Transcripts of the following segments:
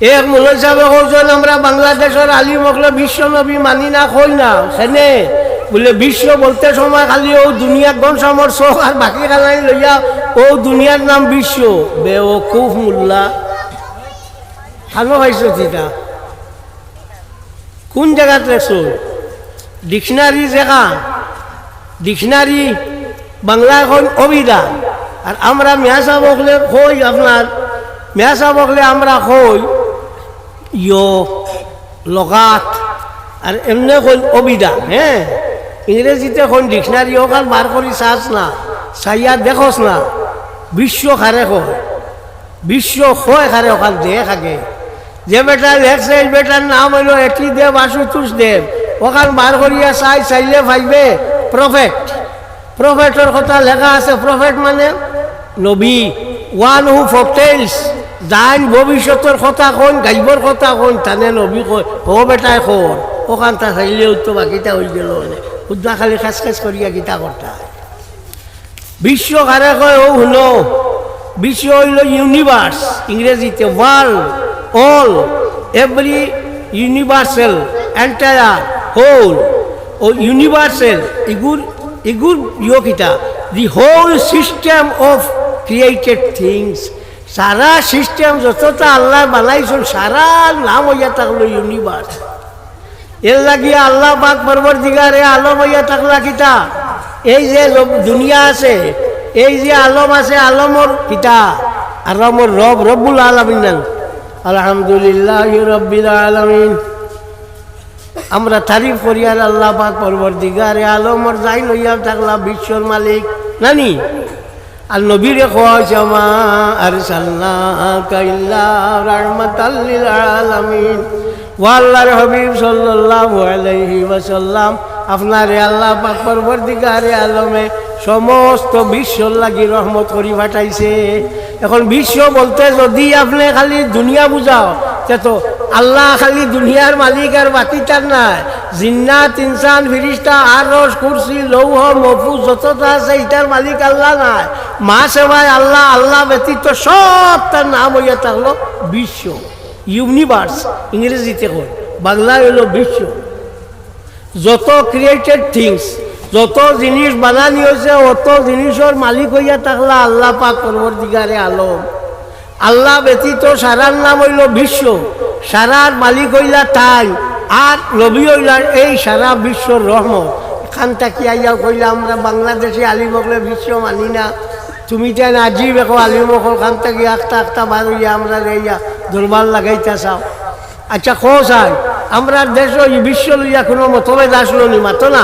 এক মূল হিসাবে কৌশল আমরা বাংলাদেশের আলী মকলে বিশ্ব নবী মানি না, কই না? সেনে বলে, বিশ্ব বলতে সময় খালি ও দুনিয়ার গনসামর চোখ আর বাকি খালাই লইয়া, ও দুনিয়ার নাম বিশ্ব। বেওকুফ মোল্লা। খানো পাইছ তিতা কোন জায়গাত লেখছো ডিকশনারি জেগা ডিকশনারি বাংলা এখন অভিধান। আর আমরা মেয়াসা বকলে কই আপনার? মেয়াসা বকলে আমরা কই? ইয়, লগাত, আর এমনি কই অভিধান হ্যাঁ ইংরেজিতে কোন ডিকশনারি আর বার করি চাস না, চাইয়া দেখোস না, বিশ্ব খারে কয়, বিশ্ব কয় খারে ওখান দেহ থাকে। যে বেটা লেখছে এই বেটার নাম হইল এটি দেব আশুতোষ দেব ওখান বার করিয়া চাই, চাইলে ভাইবে প্রফেট প্রফেটর কথা লেখা আছে প্রফেট মানে নবী। ওয়ান হু ফটেলস যাইন ভবিষ্যতের কথা কোন গাইবর কথা কোন তানে নবী কয় ও বেটাই কর ওখান তা তো বাকিটা হয়ে গেল মানে। উদ্দা খালি খাস খাস করিয়া গীতা করতা বিশ্ব কারে কয় ও শুনো। বিশ্ব হইল ইউনিভার্স ইংরেজিতে world all every universal entire whole. ও ইউনিভার্সাল ইগুর ইগুর ইয় কিতা the whole system of created things Sara system যতটা আল্লাহ বানাইছিল সারা নাম হইয়া থাকল ইউনিভার্স এর লাগিয়া আল্লাহ পাক পর্বত দিগারে আলম হইয়া থাকলা কিতা? এই যে দুনিয়া আছে, এই যে আলম আছে, আলমর কিতা আলমর রব, রব্বুল আলমিন আলহামদুলিল্লাহ রব্বিল আলমিন। আমরা তারিফ করি আর আল্লাহ পাক পর্বত দিগারে আলমর যাই লইয়া থাকলা, বিশ্বর মালিক। নানি? আর নবীরে খোয়াইছে মা আর আলামিন। ও আল্লাহর হবিব সাল্লাল্লাহু আলাইহি ওয়াসাল্লাম, আপনারে আল্লাহ পাক পরবর্তীকারে আলমে সমস্ত বিশ্বর লাগি রহমত করি পাঠাইছে। এখন বিশ্ব বলতে যদি আপনি খালি দুনিয়া বুঝাও তো আল্লাহ খালি দুনিয়ার মালিক আর বাকি তার নাই। জিন্নাত, ইনসান, ফিরিস্তা আরস কুরসি, লৌহ, মফুজ, যতটা আছে ইটার মালিক আল্লাহ নাই। মা সেবায় আল্লাহ আল্লাহ ব্যতীত সব তার নাম হইয়া থাকল বিশ্ব। ইউনিভার্স, ইংরেজিতে কয় বাংলায় হইল বিশ্ব। যত ক্রিয়েটেড থিংস যত জিনিস বানানি হয়েছে অত জিনিসের মালিক হইয়া থাকলা আল্লাহ পাক পরবর্তীকারে আলম। আল্লাহ ব্যতীত সারার নাম হইল বিশ্ব। সারার মালিক হইলা তাই, আর নবী হইলার এই সারা বিশ্বর রহমত। এখান থাকি আইয়া কইলা, আমরা বাংলাদেশে আলিমকলে বিশ্ব মানি না। তুমি তেন আজি দেখো আলিমকল খান থাকি আখতা আখতা বার হইয়া আমরা ইয়া দুর্বল লাগাইতে চাও। আচ্ছা কো চাই আমরা দেশ এই বিশ্ব লইয়া কোনো মতভেদ আসলো নি মাতো না?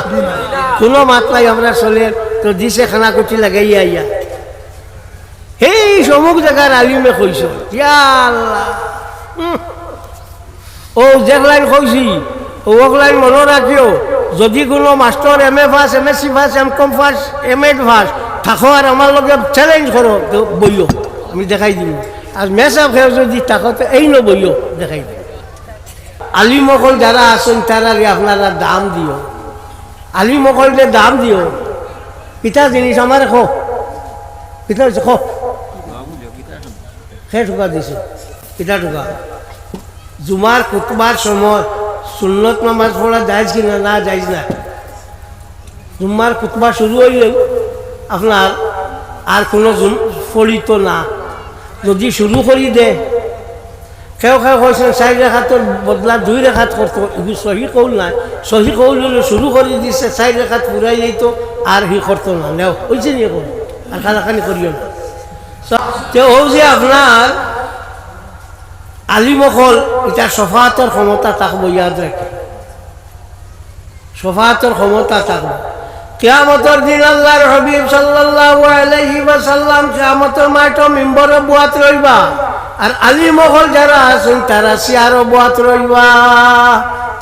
কোনো মাত নাই, আমরা চলে। তো দিছে খানা কুচি লাগাইয়া ইয়া সেই সমুক জায়গার আলিমে কইস আল্লাহ। ও যেগলাইন কইছি ওগলাইন মনে রাখিও, যদি কোনো master M A first M S C first M Com first M Ed first থাকো আর আমার লগে চ্যালেঞ্জ করো তো বইও, আমি দেখাই দিম। আর মেসাপ খেয়ে যদি থাকো তো এই নো বইও, দেখাই দিম। আলিমকল যারা আছেন তারা আপনারা দাম দিও আলিমকলকে দাম দিও পিতা জিনিস আমার খো পিতা খো সে ঠোকা দিছে পিতা ঠোকা? জুমার কুতবার সময় সুন্নত নামাজ পড়া যায় কিনা না যায় না? জুম্মার কুতবা শুরু হইলে আপনার আর কোনো ফলিত না। যদি শুরু করি দে কেউ কেউ কৈছে, চাৰি ৰেখাটোৰ বদলা দুই ৰেখাত করতো এগুলো সহি কৌল নাই। সহি কৌল হলে শুরু করে দিছে, চাৰি ৰেখাত ফুরাই যেত আর হি করতো না। নেও হয়েছে নিয়ে কোন আর খানাখানি করিও না। ও যে আপনার আলিমকল এটা সফাতর ক্ষমতা থাকব ইয়াদ রাখে সফাতর ক্ষমতা থাকব কেয়ামতর দিন আল্লাহর হবিব সাল্লাল্লাহু আলাইহি ওয়াসাল্লাম কেয়ামতর মাঠে মেম্বরে বুয়াত রইবা আর আলী মহল যারা আছেন তারা সিয়ারও বুয়াত রইবা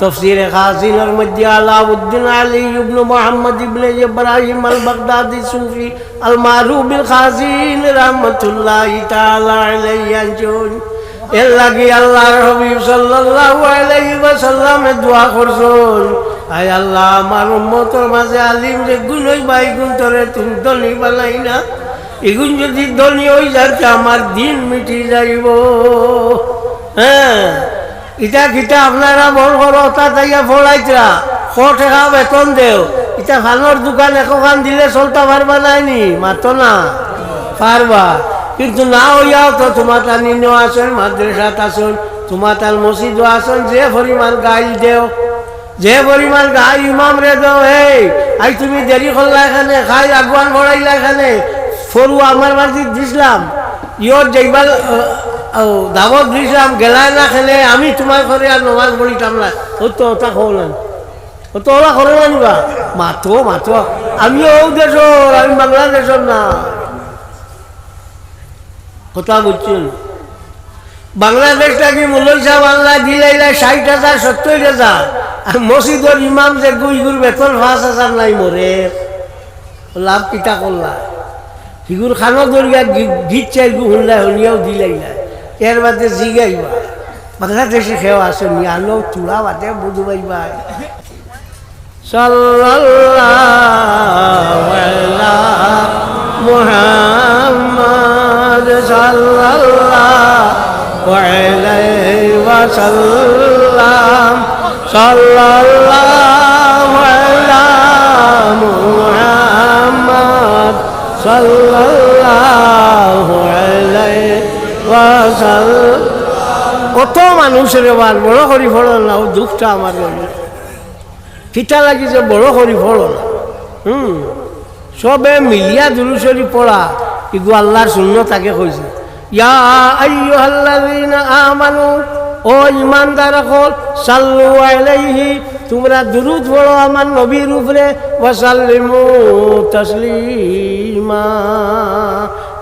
তফসিরে খাজিনের মধ্যে আলাউদ্দিন আলী ইবনু মোহাম্মদ ইবনে ইব্রাহিম আল বাগদাদি সুফি আল মারুফ বিল খাজিন রাহমাতুল্লাহি তাআলা আলাইহি আনজুন এর লাগি আল্লাহর হবিব সাল্লাল্লাহু আলাইহি ওয়াসাল্লামে দোয়া করছেন, আয় আল্লাহ, আমার উম্মতের মাঝে আলিম যে গুণ হই বাই গুণ তোরে তুমি দলি বানাই না। এগুন যদি দলি হই যাচ্ছে আমার দিন মিটি যাইব। হ্যাঁ ইটা কিটা আপনারা মন করো তা তাইয়া ফলাইতরা শ টাকা বেতন দেও। ইটা ফানোর দোকান একখান দিলে চলতে পারবা নাইনি মাতো না। পারবা কিন্তু না হইয়াও তো তোমার তার নিন্ন আসন মাদ্রাসাত আসন তোমার তার মসজিদও আসন যে পরিমাণ গাই দেও। যে পরিমাণ গাই ইমাম রে দেও এই আই তুমি দেরি করলা এখানে খাই আগুয়ান বড়াইলা এখানে সরু আমার বাড়িতে দিছিলাম। ইয়র ও দাবত দিছিলাম গেলাই না খেলে আমি তোমার ঘরে আর নমাজ পড়িতাম না ও তো ওটা খোলেন ও তো ওরা করে না নিবা। মাতো মাতো আমিও ও দেশর আমি বাংলাদেশের না। কথা বুঝছেন বাংলাদেশটা কি মূল্যা বাংলা দিলাইলা ষাট হাজার সত্তর হাজার আর মসজিদর ইমাম যে গুইগুর বেতন পাঁচ হাজার নাই মরে লাভ কিতা করলা সিগুর খানো দরিয়া গীত চাই গু শুনলাই, শুনিয়াও দিলাই না এর বাদে জিগাইবা। বাংলাদেশে খেয়া আছে নি আলো চূড়া বাদে বুঝু পাইবা মুহাম্মদ সাল্লাল্লাহু আলা মুহাম্মদ ওয়াসাল্লাম কত মানুষের এবার বড় করি ফল না, ও দুঃখটা আমার জন্য। কিতা লাগি যে বড় করি ফল না হুম। সবে মিলিয়া দুরুশরি পড়া ইগু আল্লাহর শূন্য তাকে কইছে। ইয়া আইয়ুহাল্লাযীনা আমানু, ও ইমানদার হল সাল্লু আলাইহি তোমরা দুরুদ পড়ো আমার নবীর উপরে, ওয়াসাল্লিমু তাসলিমা।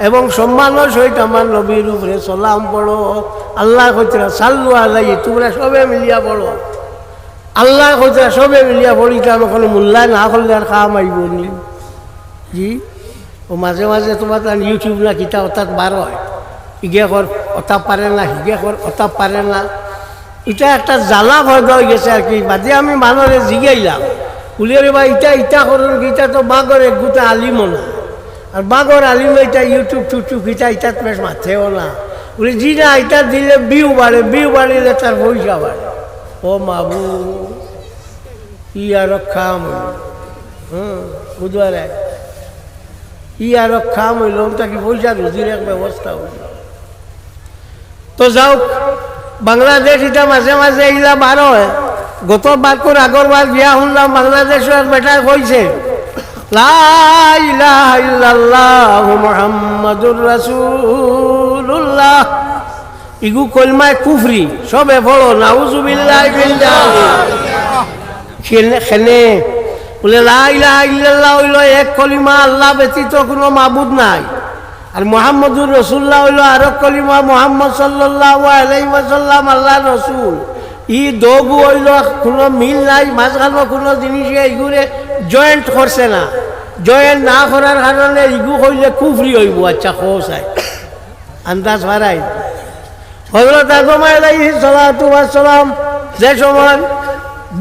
এবং সম্মানও সহিত আমার নবীর উপরে সালাম পড়ো। আল্লাহ কইতে সাল্লু আলাইহি, তোমরা সবে মিলিয়া পড়ো। আল্লাহ কইতে সবে মিলিয়া পড়িতে আমি কোনো মূল্যায় না করলে আর খাওয়া মাইব নি। জি? ও মাঝে মাঝে তোমার তার ইউটিউব না কিতা অর্থাৎ বার হয়। ইগে কর অতা পারে না, হিগে কর অতা পারে না। এটা একটা জ্বালা ভয় হয়ে গেছে আর কি। বাদে আমি মানুষে জিগাইলাম। উলিয়ে বা ইটা ইটা করুন ইটা তো বাগর এক গুটা না আর বাগর আলিম এটা ইউটিউব টুটিউব ইটা ইটা বেশ মাথেও না বলে জি না এটা দিলে বিউ বাড়ে বিউ বাড়িলে তার পয়সা বাড়ে ও মাবু ই আর খাম হুম বুঝবারে ই আর খাম হইল তাকে পয়সা রুজির এক ব্যবস্থা হইল। তো যাও বাংলাদেশ এটা মাঝে মাঝে এইলা বার হয়। গত বারকুর আগর বার বিয়া শুনলাম বাংলাদেশের বেটা কইছে মোহাম্মদুর রাসূলুল্লাহ ইগু কলমায় কুফরি সবে ফলো নাউজুবিল্লাহ খেনে বলে লাইলা ইল্লাল্লাহ হইল এক কলিমা, আল্লাহ ব্যতীত কোনো মাবুদ নাই। আর মোহাম্মদুর রসুল্লাহ হইল আরও কলিমা মোহাম্মদ সাল্লাহ আলাইসাল্লাম আল্লাহ রসুল। ই দগু হইল কোনো মিল নাই, মাঝখানো কোনো জিনিসে এইগুলো জয়েন্ট করছে না। জয়েন্ট না করার কারণে ইগু হইলে কুফরি হইব আচ্ছা খোসাই আন্দাজ হারাই হজরত আদম আলাইহি সালাতু ওয়াসসালাম যে সময়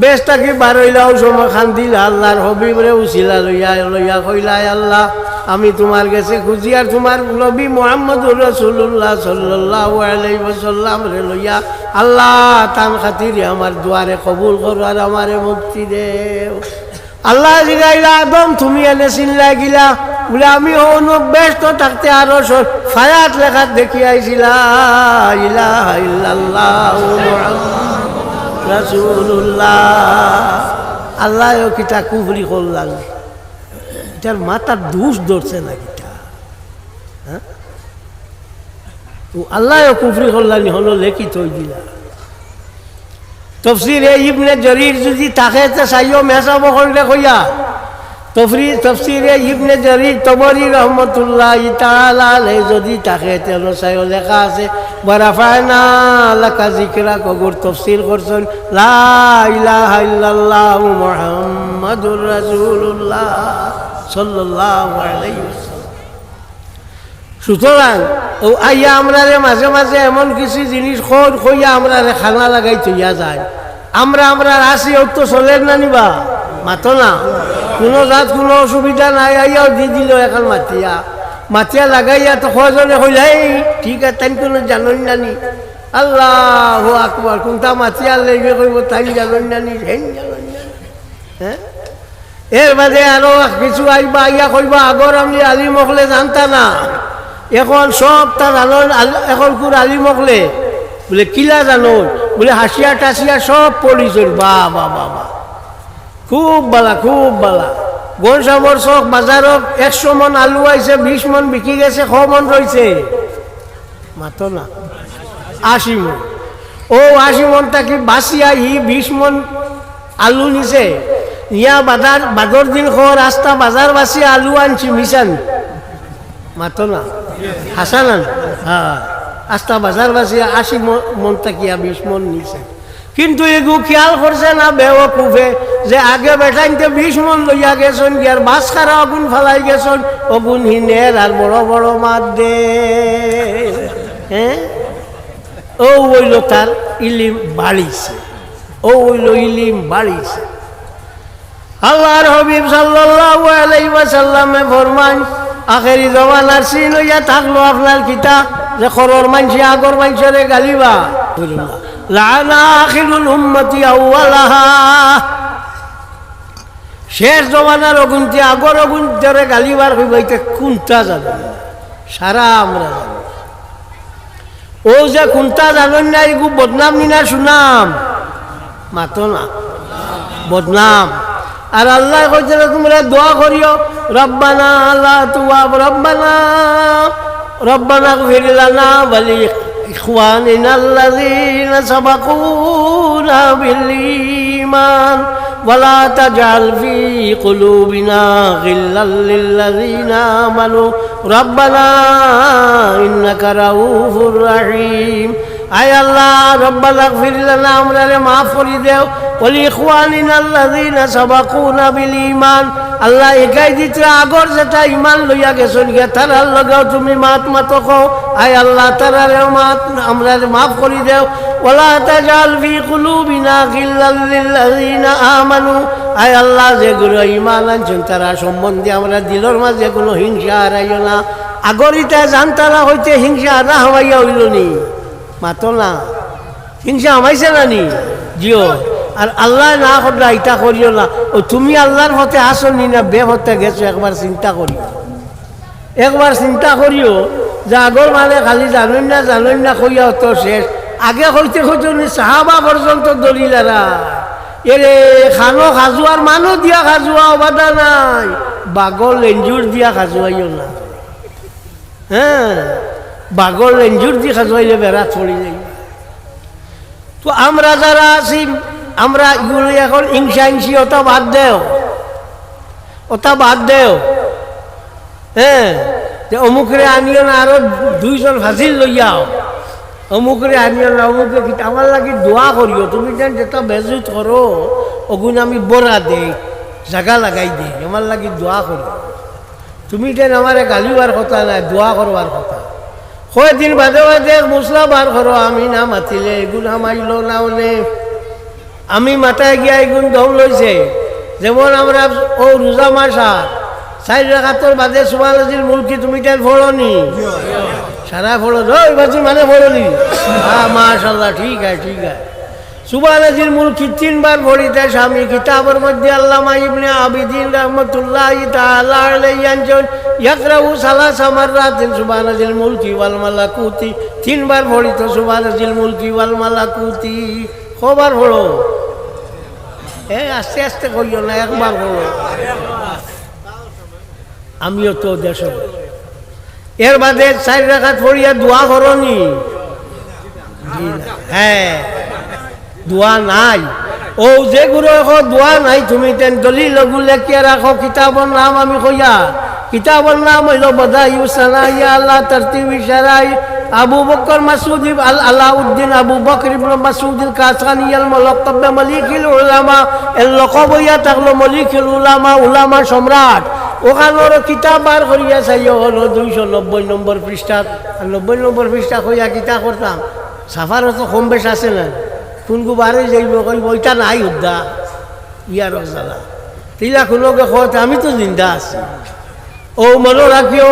বেশ তাকে বারইলাও সময় খান্দিল, আল্লাহর হবিবরে উচিলা লইয়া লইয়া কইলাই আল্লাহ। আমি তোমার কাছে খুঁজি আর তোমার নবী মোহাম্মদ রসুল্লাহ সাল্লাহ আলাইসাল্লাম রে লইয়া আল্লাহ তান খাতিরে আমার দুয়ারে কবুল করো আর আমারে মুক্তি দেও। আল্লাহ জিগাইলা, আদম, তুমি এনে চিল্লাই গিলা। বলে, আমি অনু ব্যস্ত থাকতে আরও ফায়াত লেখাত দেখি আইছিলা রাসূলুল্লাহ। আল্লাহ কিতা কুফরি করলাম। এটার মাথার দুষ ধরছে না কিটা? হ্যাঁ? তো আল্লাহ কুফরি হলো লেখি থই দিলা। তফসির এই ইবনে জরির যদি তাকে চাইও মেসাবো করলে কইয়া। তফরি তফসির ইবনে জরির তবরি রহমতুল্লাহ যদি তাকে তেল চাইও লেখা আছে বরাফায়না লেখা তফসির করছেন মুহাম্মাদুর সুতরাং, ও আইয়া আমরারে মাঝে মাঝে এমন কিছু জিনিস খোঁজ খইয়া আমরা খানা লাগাই তৈয়া যায়। আমরা আমরা আসি ও তো চলের না নিবা, মাতো না। কোনো জাত কোনো অসুবিধা নাই, আইয়াও দি দিল এখন মাতিয়া। মাতিয়া লাগাইয়া তো কজনে কইলা এই ঠিক আছে তাই কোনো জানই নানি। আল্লাহ আকবর, কোনটা মাতিয়ার লেগে কইব, তাই জানেন জানি হেন জানেন জানি হ্যাঁ এর বাদে আরও কিছু আইবা, আইয়া কইবা আগর আমি আলি মকলে জানতা না। এখন সব তার আলোর এখন কুর আলি মকলে বলে, কিলা জানো? বলে হাসিয়া টাসিয়া সব পড়িছিল বা বা বা বা। খুব বালা খুব বালা। গনসামর চক বাজারত একশো মন আলু আইছে বিশ মন বিকি গেছে, শ মন রয়েছে মাতো না। আশি মন ও আশি মন থাকি বাঁচিয়া ই বিশ মন আলু নিছে। ইয়া বাজার বাদর দিন খ রাস্তা বাজার বাসি আলু আনছি মিশান মাতো না। হাসান হ্যাঁ রাস্তা বাজার বাসি আশি মন- থাকিয়া বিশ মন নিছে। কিন্তু এগু খেয়াল করছে না, বেও কুফে, যে আগে বেটাইতে বিশ মন লইয়া গেছন, গিয়ার বাস খারা অগুন ফালাই গেছন, অগুন হিনের আর বড় বড় মাত দে হ্যাঁ? ও ওইল তার ইলিম বাড়িছে। ও ওইল ইলিম বাড়িছে। আল্লাহর হবিব সাল্লাল্লাহু আলাইহি ওয়াসাল্লামে ফরমান আখেরি জমানার সিন হইয়া থাকল আপনার কিতা যে খরর মানসি আগর মানসরে গালিবা। শেষ জমানার অগুন্তি, আগর অগুন্তরে গালিবার হইব এটা কোনটা জানো সারা আমরা জানি। ও যে কোনটা জানেন না এগু বদনাম নিনা সুনাম। মাতো না। বদনাম। আর আল্লাহ কইছে না তোমরা দোয়া করিও, রব্বানা আল্লাহ তুয়াব রব্বানা রব্বানা গফির লানা إخواننا الذين سبقونا بالإيمان ولا تجعل في قلوبنا غلا للذين آمنوا. ربنا إنك رؤوف رحيم. أي الله ربنا اغفر لنا أمرنا المعفور ديو ولإخواننا الذين سبقونا بالإيمان. আল্লাহ একাই দিতে আগর যেটা ইমান লইয়া গেছন গিয়া, তারার লগেও তুমি মাত মাত কও। আয় আল্লাহ তারারে মাত, আমরারে মাফ করে দেও। ওলা তাজাল ফি কুলুবিনা গিল্লাল লিল্লাযীনা আমানু। আয় আল্লাহ, যেগুলো ইমান আনছেন, তারা সম্বন্ধে আমরা দিলর মাঝে কোনো হিংসা হারাইও না। আগরিতা জানতারা হইতে হিংসা না হওয়াইয়া হইল নি। মাতো না। হিংসা আমাইছে না নি? জিও। আর আল্লাহ না করলা ইটা করিও না। তুমি আল্লাহর হতে আসো নি, বে হতে গেছো, একবার চিন্তা করিও। একবার চিন্তা করিও যে আগর মানে খালি জানেন না জানেন না, কইয়া তো শেষ। আগে হইতে হইতে সাহাবা পর্যন্ত দলিলারা এরে। খানো খাজুয়ার মানুষ দিয়া খাজুয়া অবাদা নাই। বাগর লেঞ্জুর দিয়া খাজুয়াইও না। হ্যাঁ বাগর লেঞ্জুর দিয়ে খাজুয়াইলে বেড়া ছড়ি যাই তো আমরা যারা আছি আমরা এগুলো এখন হিংসা হিংসি ওটা বাদ দেও। ওটা বাদ দেও। হ্যাঁ যে অমুকরে আনিও না, আরও দুইজন ফাঁসিল লইয়াও অমুকরে আনিও না অমুকে আমার লাগি দোয়া করিও। তুমি যেন যেটা বেজুত করো ওগুন আমি বড়া দেই, জাগা লাগাই দেই। আমার লাগি দোয়া করি তুমি যেন আমার গালিবার কথা নাই দোয়া করবার কথা। কয়দিন বাদে বাদে মশলা বার করো আমি না মাতিলে এগুন মাইল না ওনে আমি মাথায় গিয়া এগুন দম লইছে। যেমন আমরা, ও রোজা মাসা চাই রাখাতর বাদে সুমানজির মুলকি তুমি তাই ফোড়নি। সারা ফোড়ন ওই বাজি মানে ফোড়নি। হ্যাঁ মাশাল্লাহ ঠিক আছে ঠিক আছে। সুবানাজির মুলকি তিনবার ভরিতে স্বামী, কিতাবের মধ্যে আল্লামা ইবনে আবিদিন রহমতুল্লাহ তাআলা আলাইহি আনজন ইয়াকরাউ সালাসা মাররাতিন সুবানাজিল মুলকি ওয়াল মালাকুতি। তিনবার ভরিত সুবানাজিল মুলকি ওয়াল মালাকুতি। কবার হলো এ, আস্তে আস্তে করিও না, একবার হলো আমিও তো দেশ এর বাদে চার রাখাত পড়িয়া দোয়া না। হ্যাঁ দোয়া নাই। ও যেগুলো এখন দোয়া নাই, তুমি তেন দলি লগু লেখিয়া রাখো কিতাবর নাম আমি কইয়া। কিতাবর নাম হইল বদা ইউসানা ইয়া আল্লাহ তরতিব ইশারাই Abu Bakr Masud al Alauddin Abu Bakr ibn Masud al Kasani আল মুলাক্কাব মালিকুল উলামা। এর লকব থাকল মালিকুল উলামা উলামা সম্রাট। ওখানোর কিতাব বার করিয়া চাই হলো দুইশো নব্বই নম্বর পৃষ্ঠাত। আর নব্বই নম্বর পৃষ্ঠা কইয়া কিতা করতাম সাফারও তো কম বেশ আছে না। কোনকু বারে যাইব কইব, ওইটা নাই উদ্দা। ইয়ার জ্বালা তিলা কোনোকে কত আমি তো জিন্দা আছি। ও মনে রাখিও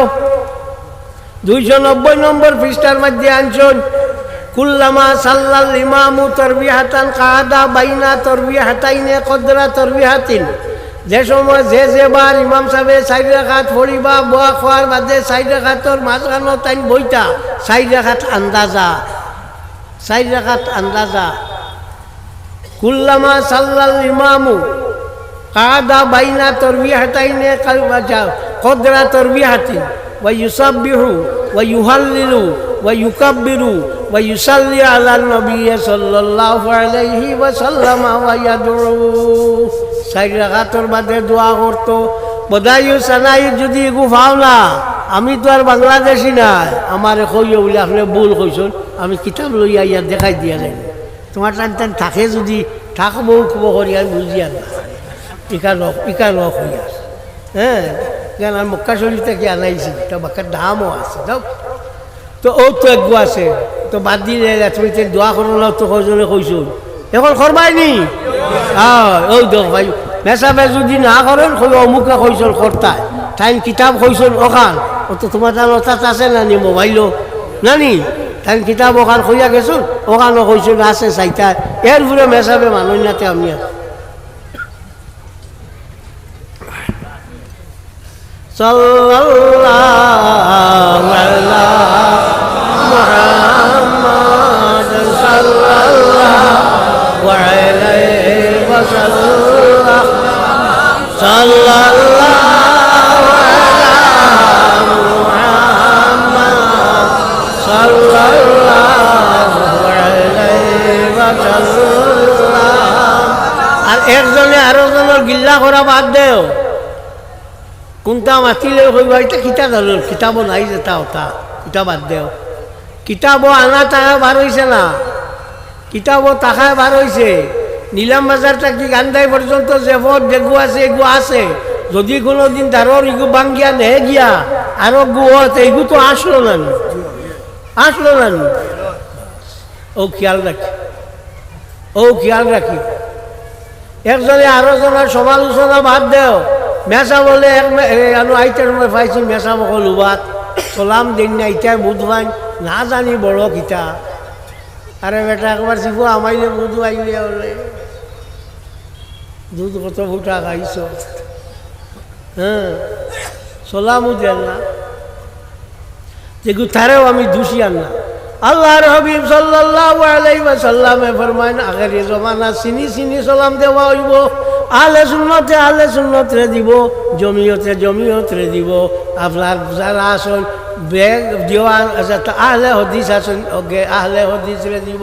দুইশো নব্বই নম্বর পৃষ্ঠার মধ্যে আনছন। কুল্লামা সাল্লাল ইমামু তরবিহাতান কাদা বাইনা তরবিহাতাইনে কদরা তরবিহাতিন। যে সময় যে যে বার ইমাম সাহেবে চাইড রেখাত ফরিবা বোয়া খোয়ার বাদে চাইড রেখাতর মাঝখানো তাইন বইটা চাইড রেখাত আন্দাজা চাইড রেখাত আন্দাজা। কুল্লামা সাল্লাল ইমামু কাদা বাইনা তরবিহাতাইনে কদরা তরবিহাতিন। ويسبح ويهلل ويكبر ويصلي على النبي صلى الله عليه وسلم ويدعو চাই রাখাতর বাদে দোয়া করতো বদায়ু সানাই যদি এগু পাও না আমি তো আর বাংলাদেশি না আমার কইও বলে আপনি ভুল কইছেন আমি কিতাব লইয়া ইয়ার দেখাই দিয়া যাই তোমার টান টান থাকে যদি থাকবো খব করি আমি বুঝি আর না ইকা লক ইকা লক হইয়া হ্যাঁ কেন আর মক্কা শরীফ থেকে আনাইছি তো বাক্কার দামও আছে দাও তো ও তো একগু আছে তো বাদ দিলে তুমি তো দোয়া করো না তো কজনে কইছো এখন করবাই নি ওই দেখ ভাই মেসাবে যদি না করেন কই অমুকে কইছল কর্তায় তাই কিতাব কইছল ওখান ও তো তোমার তার অর্থাৎ আছে না নি মোবাইলও না নি তাই কিতাব ওখান কইয়া গেছুন ওখানও কইছল আছে চাইতা এর ফুরে মেসাবে মানুষ নাতে আমি সাল্লাল্লাহু আলা মাতিলে কইবা এটা কিতাব ধরল কিতাবও নাই যেটা ওটা কিতাব বাদ দেও। কিতাবও আনা টাকা বার হয়েছে না। কিতাবও টাকায় বার হয়েছে নিলাম বাজার থাকি গান্ধাই পর্যন্ত ভোট যেগু আছে, এগু আছে। যদি কোনো দিন দারর ইগু বাঙ্গিয়া নেহে গিয়া আরও গু হতে এগু তো আসলো না। আসলো নি। ও খেয়াল রাখি ও খেয়াল রাখি একজনে আরও জনের সমালোচনা বাদ দেও। মেসা বলে আইটার মই পাইছি মেসা মকল উবাত চলাম দিন না ইটাই বুধবাই না জানি বড় কিতা। আরে বেটা একবার শিবু আমাইলে বুধু আইলে বলে দুধ কত ফুটা খাইছ? হ্যাঁ চলামও দেন না। যে তারেও আমি দোষী আন না। আল্লাহর হাবিব সাল্লাল্লাহু আলাইহি ওয়াসাল্লামে ফরমান আগের জমানা চিনি চিনি সালাম দেওয়া হইব আলে সুন্নতে আলে সুন্নতরে দিব জমিয়তে জমিয়তরে দিব আপনার যারা আসন বেগ দেওয়া আছে আহলে হদিস আছেন ওকে আহলে হদিসরে দিব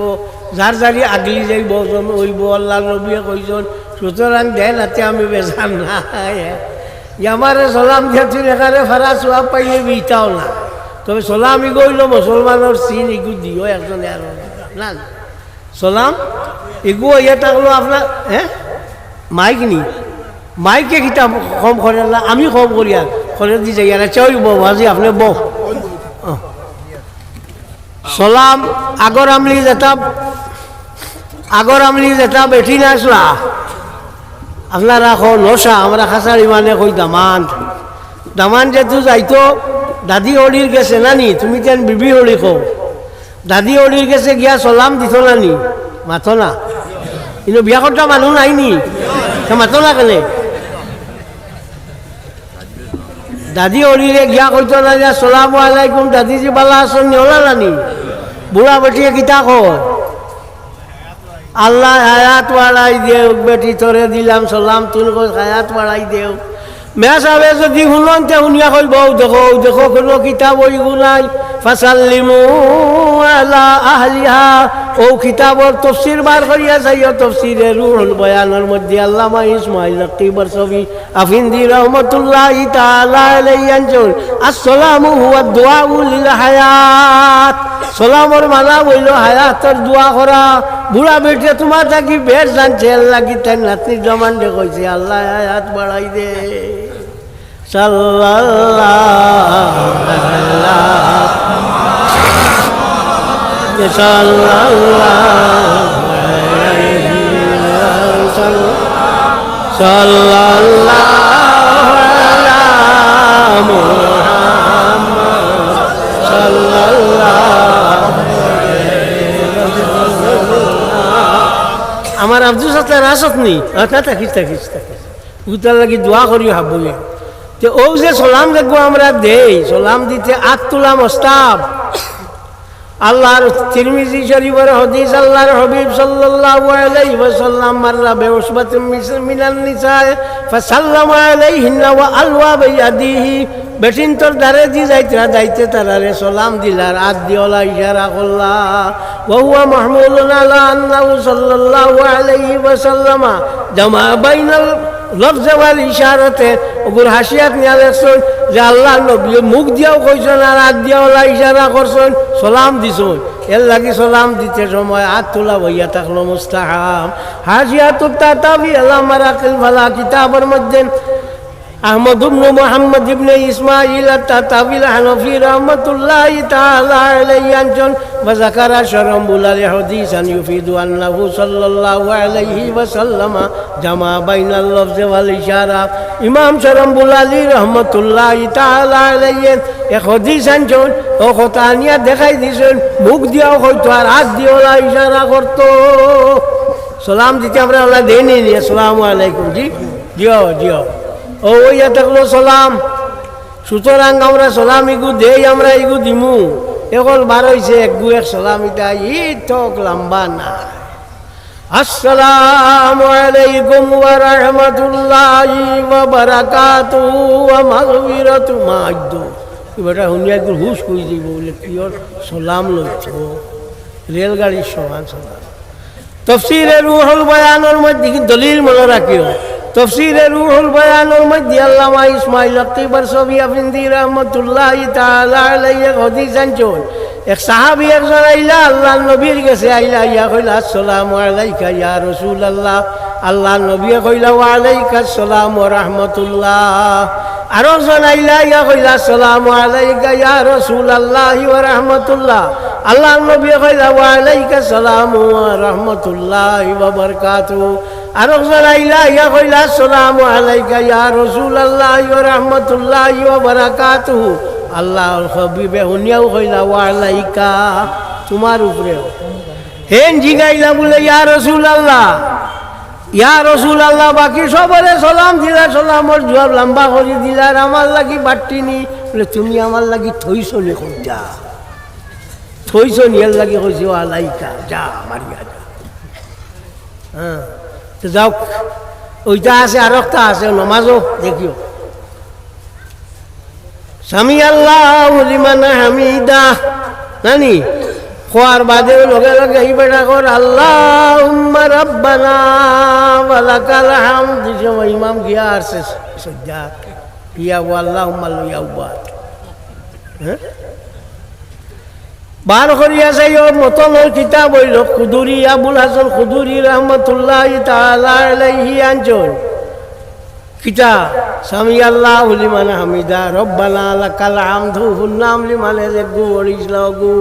যার যারি আগলি যাইব হইব আল্লাহ নবীয়ে কইজন সুতরাং দেন হাতে আমি বেজান না আমারে সালাম দিয়েছিল এখানে ফারা চোয়া পাইলে বিটাও না তবে সোলামি গইল মুসলমানের চিন এগু দিও একজন আর না। সোলাম এগু ইয়ে থাকল আপনার হ্যাঁ মাইক নি। মাইকে কিতা কম করে আমি কম করি আর। করে দি যাই আর চাই বউ আজি আপনি বউ সোলাম আগর আমলি যেতাম আগর আমলি যেতাম বেঠি না আসলা আপনারা এখন নশা আমরা খাসারি ইমানে কই দামান দামান যেহেতু যাইতো দাদি অলির গেছে, নানি, তুমি তেন বিবি অলি কও। দাদি অলির গেছে, গিয়া চলাম দিত নানি। মাথো না। কিন্তু বিয়া করতা মানুহ নাই নি। মাথো না কেনে? দাদি অলিরে গিয়া কইতো না যে চলাম আলাইকুম দাদি যে বালা আসন নিওলা নানি। বুড়া বেটিয়ে কিতা কয়? আল্লাহ হায়াত বাড়াই দেও বেটি তোরে দিলাম সালাম তুল হায়াত বাড়াই দেও মেয়া সাহেবে যদি শুনন তে শুনিয়া কইব দেখো দেখো কোনো কিতাব ওই গুনাই ফাসাল্লিমু ও কিতাবর তফসির বার করিয়া যাইও। তফসিরে রুহুল বয়ানের মধ্যে আল্লামা ইসমাইল নকিবর ছবি আফিন্দি রহমতুল্লাহ তাআলা আলাইহি আনজুল আসসালামু হুয়া হায়াত। সালামর মানা হায়াতর দোয়া করা। বুড়া বেটে তোমার থাকি বের জানছে লাগি তাই নাতনি জমান দে কইছে, আল্লাহ হায়াত বাড়াই দে। সাল্লাল্লাহু আমার আব্দুল সাত্তার আসত নি আচ্ছা থাকিস থাকিস থাকিস। উতার লাগি দোয়া করি হাবুয়ে তো ও যে সালাম দেখব আমরা দেই সালাম দিতে আত তুলাম অস্তাব আল্লাহর তিরমিজি শরীফের হদিস আল্লাহর হাবিব সাল্লাল্লাহু আলাইহি ওয়াসাল্লাম মাররা বিউসবাতিন মিনান নিসায়ে ফাসাল্লামা আলাইহিন্না ওয়া আলওয়া বিয়াদিহি বেটিন তোর দারে দি যাইতে যাইতে তারারে সালাম দিলার আদ দিওলা ইশারা করলা ওয়া মাহমুলুন আলা আন্নাহু সাল্লাল্লাহু আলাইহি ওয়াসাল্লামা। জামা বাইনাল লফজে ওয়াল ইশারাতে ওগুর হাসিয়াত নিয়া দেখছেন যে আল্লাহ নবী মুখ দিয়াও কইছেন আর হাত দিয়াও ইশারা করছেন, সলাম দিছেন এর লাগি সালাম দিতে সময় হাত তোলা বইয়া থাকল মুস্তাহাম। হাসিয়াত তাতাবি আল্লাহ মারাকিল ভালা কিতাবের মধ্যে আহমদ ইবনু মোহাম্মদ ইবনে ইসমাইল তাতাবিল হানফি রহমাতুল্লাহ তাআলা আলাইহি আনজন ওয়া যাকারা শারামুল আল হাদিসান ইউফিদু আন্নাহু সাল্লাল্লাহু আলাইহি ওয়া সাল্লামা জামা বাইনাল লফজ ওয়াল ইশারা। ইমাম শারামুল আলী রহমাতুল্লাহ তাআলা আলাইহি হাদিস আনজন, ও দেখাই দিছেন, মুখ দিয়াও হয়তো আর হাত দিও না ইশারা করতো। সালাম দিতে আমরা আল্লাহ দেইনি আসসালামু আলাইকুম, জি? জিও জিও ও ইয়া থাকল সালাম। সুতরাং আমরা সালাম ইগু দেই, আমরা ইগু দিমু। এখন বার হইছে, এক সালাম ইটা ই ঠক লম্বা না। আসসালামু আলাইকুম ওয়া রাহমাতুল্লাহি ওয়া বারাকাতুহু ওয়া মাগফিরাতু মা'আদু এবারে শুনিয়া একটু হুশ কই দিব, বলে কিয়র সালাম লইছ? রেলগাড়ির সমান সালাম। তফসিরে রুহুল বয়ানের মধ্যে দলিল মনে রাখিও? তফসিরে রুহুল বয়ানের মধ্যে আল্লামা ইসমাইল আকিবর সবি আফিন্দি রহমতুল্লাহ তাআলা আলাইহি হদিস আনছন এক সাহাবী একজন আইলা আল্লাহ নবীর কাছে আইলা, ইয়া কইলা, আসসালামু আলাইকা ইয়া রাসূলুল্লাহ। আল্লাহ আল্লাহ নবী কইলা, ওয়া আলাইকা আসসালাম ওয়া রাহমাতুল্লাহ। আরও জন আইলা, ইয়া কইলা, আসসালামু আলাইকা ইয়া রাসূলুল্লাহ ওয়া রাহমাতুল্লাহ। আল্লাহ নবী কইলা, ওয়া আলাইকা আসসালাম ওয়া রাহমাতুল্লাহ ওয়া ইয়া আল্লাহ তোমার উপরেও হেন জিগাইলা বলে, ইয়া রাসূলুল্লাহ, ইয়া রসুল আল্লাহ বাকি সবরে সালাম দিলা সালামর জবাব লম্বা করে দিলার আমার লাগি বাট্টি নি। বলে, তুমি আমার লাগি থইছ নি কইটা থইছ নি, এর লাগি কইছি আলাইকা, যা, মারিয়া, যা। হ্যাঁ। তো যাও ওইটা আছে আর একটা আছে, নমাজও দেখিও। স্বামী আল্লাহ লিমান হামিদা। নানি? খোয়ার বাদে লগে লগে এই বেটা কর আল্লাহ রব্বানা ওয়ালাকাল হামদ। দিছে ইমাম গিয়া আসছে সজ্জা ইয়া আল্লাহ লইয়া উবাদ হ্যাঁ বার করিয়া যাই ও মতনের কিতাব হইল খুদুরি আবুল হাসান খুদুরি রহমতুল্লাহ আলাইহি আনজন কিতা স্বামী আল্লাহ লিমান হামিদা, রব্বানা লাকাল হামদু, হুন্নাম লিমানে যে গু অরিসলা গু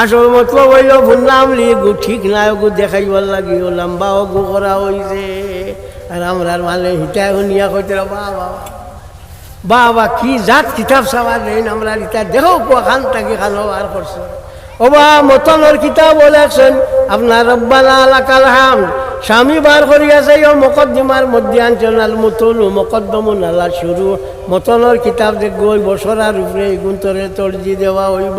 আসল মতলব হইল ভুললাম লি গু ঠিক নাই, গু দেখাইবার লাগি ও লম্বা ও গু করা হইছে। আর আমরার মালে হিটাই শুনিয়া কইতে বাবা বাবা। কি জাত কিতাব চাবার নেই আমরা ইটা দেখো কোয়া খান তাকে খানো আর করছে। ও বা মতনের কিতাব লেখছেন আপনার রব্বানা আলাকাল হাম স্বামী বার করিয়াছে ও মকদ্দিমার মধ্যে আঞ্চল আল মতন মকদ্দমুন আল্লাহ শুরু। মতনের কিতাব দেখব ওই বছর আর উপরে গুন্তরে তর্জি দেওয়া হইব।